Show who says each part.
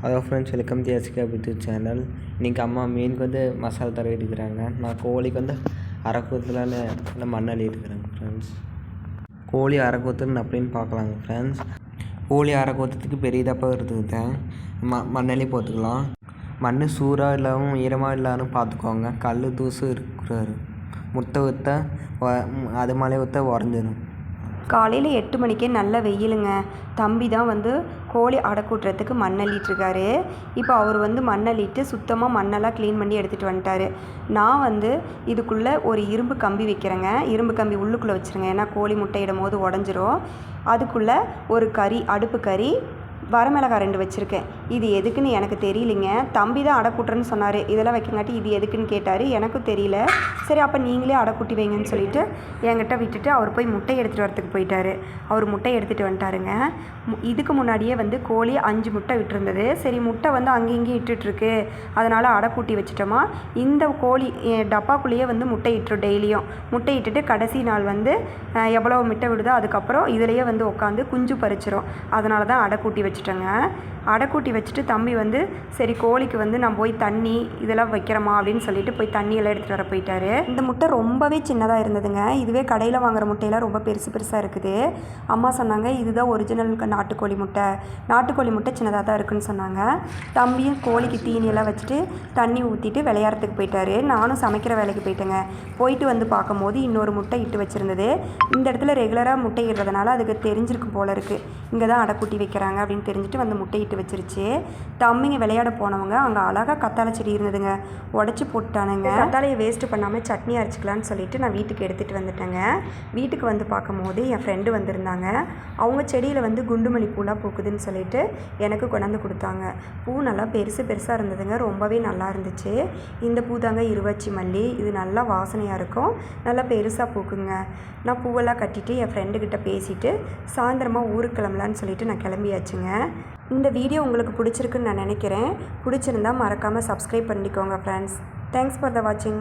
Speaker 1: Hello friends welcome the S K YouTube channel இன்றைக்கி அம்மா மீனுக்கு வந்து மசாலா தடவி இருக்கிறாங்க நான் கோழிக்கு வந்து அரைக்கூத்துலான்னு மண் மண்ணள்ளி இருக்கிறேங்க ஃப்ரெண்ட்ஸ் கோழி அரைக்கூத்துன்னு அப்படின்னு பார்க்கலாங்க ஃப்ரெண்ட்ஸ் கோழி அரைக்கூத்துக்கு பெரிய தப்பாக ம மண்ணள்ளி போட்டுக்கலாம். மண் சூறாக இல்லாமல் ஈரமாக இல்லாமல் பார்த்துக்கோங்க. கல் தூசு இருக்கிறாரு. முட்டை ஊற்ற அது மலை ஊற்ற உடஞ்சிடும்
Speaker 2: காலையில் எட்டு மணிக்கே நல்ல வெயிலுங்க. தம்பி தான் வந்து கோழி அடைக்கூட்டுறதுக்கு மண் அள்ளிட்டுருக்காரு இப்போ அவர் வந்து மண் அள்ளிட்டு சுத்தமாக மண்ணெல்லாம் க்ளீன் பண்ணி எடுத்துகிட்டு வந்துட்டாரு. நான் வந்து இதுக்குள்ளே ஒரு இரும்பு கம்பி வைக்கிறேங்க. இரும்பு கம்பி உள்ளுக்குள்ளே வச்சுருங்க. ஏன்னா கோழி முட்டையிடும் போது உடஞ்சிரும். அதுக்குள்ளே ஒரு கறி அடுப்பு கறி வரமிளகாய் ரெண்டு வச்சுருக்கேன். இது எதுக்குன்னு எனக்கு தெரியலிங்க. தம்பி தான் அடை கூட்டுறேன்னு சொன்னார். இதெல்லாம் வைக்கங்காட்டி இது எதுக்குன்னு கேட்டார். எனக்கும் தெரியல. சரி அப்போ நீங்களே அடைக்கூட்டி வைங்கன்னு சொல்லிட்டு என்கிட்ட விட்டுட்டு அவர் போய் முட்டை எடுத்துகிட்டு வரத்துக்கு போயிட்டாரு. அவர் முட்டை எடுத்துகிட்டு வந்துட்டாருங்க. மு- இதுக்கு முன்னாடியே வந்து கோழி அஞ்சு முட்டை விட்டுருந்தது. சரி முட்டை வந்து அங்கேயும் இங்கேயும் இட்டுட்ருக்கு அதனால் அடை கூட்டி வச்சிட்டோமா? இந்த கோழி டப்பாக்குள்ளேயே வந்து முட்டை இட்டுரும் டெய்லியும். முட்டை இட்டுட்டு கடைசி நாள் வந்து எவ்வளோ முட்டை விடுதோ அதுக்கப்புறம் இதுலேயே வந்து உட்காந்து குஞ்சு பறிச்சிரும். அதனால தான் அடைக்கூட்டி வச்சுட்டேங்க. அடை கூட்டி வச்சுட்டு தம்பி வந்து சரி கோழிக்கு வந்து நான் போய் தண்ணி இதெல்லாம் வைக்கிறோமா அப்படின்னு சொல்லிட்டு போய் தண்ணியெல்லாம் எடுத்துகிட்டு வர போயிட்டாரு. இந்த முட்டை ரொம்பவே சின்னதாக இருந்ததுங்க. இதுவே கடையில் வாங்குற முட்டையெல்லாம் ரொம்ப பெருசு பெருசாக இருக்குது. அம்மா சொன்னாங்க இதுதான் ஒரிஜினல் நாட்டுக்கோழி முட்டை. நாட்டுக்கோழி முட்டை சின்னதாக தான் இருக்குன்னு சொன்னாங்க. தம்பியும் கோழிக்கு தீனியெல்லாம் வச்சுட்டு தண்ணி ஊற்றிட்டு விளையாடுறதுக்கு போயிட்டாரு. நானும் சமைக்கிற வேலைக்கு போயிட்டேங்க. போயிட்டு வந்து பார்க்கும்போது இன்னொரு முட்டை இட்டு வச்சுருந்தது. இந்த இடத்துல ரெகுலராக முட்டை இடுறதுனால அதுக்கு தெரிஞ்சிருக்கு போல இருக்குது இங்கே தான் அடைக்குட்டி வைக்கிறாங்க அப்படின்னு தெரிஞ்சுட்டு வந்து முட்டையிட்டு வச்சிருச்சு. தம்பிங்க விளையாட போனவங்க அங்கே அழகாக கத்தாழை செடி இருந்ததுங்க. உடச்சி போட்டானுங்க. கத்தாழையை வேஸ்ட் பண்ணாமல் சட்னி அரைச்சிக்கலான்னு சொல்லிட்டு நான் வீட்டுக்கு எடுத்துகிட்டு வந்துட்டேங்க. வீட்டுக்கு வந்து பார்க்கும்போது என் ஃப்ரெண்டு வந்திருந்தாங்க. அவங்க செடியில் வந்து குண்டுமல்லி பூலாம் பூக்குதுன்னு சொல்லிட்டு எனக்கு கொண்டாந்து கொடுத்தாங்க. பூ நல்லா பெருசு பெருசாக இருந்ததுங்க. ரொம்பவே நல்லா இருந்துச்சு. இந்த பூ தாங்க இருவாச்சி மல்லி. இது நல்லா வாசனையாக இருக்கும். நல்லா பெருசாக பூக்குங்க. நான் பூவெல்லாம் கட்டிட்டு என் ஃப்ரெண்டுக்கிட்ட பேசிட்டு சாயந்தரமாக ஊருக்கு கிளம்பலான்னு சொல்லிட்டு நான் கிளம்பியாச்சுங்க. இந்த வீடியோ உங்களுக்கு பிடிச்சிருக்குன்னு நான் நினைக்கிறேன். பிடிச்சிருந்தா மறக்காமல் சப்ஸ்கிரைப் பண்ணிக்கோங்க ஃப்ரெண்ட்ஸ் தேங்க்ஸ் ஃபார் த வாட்சிங்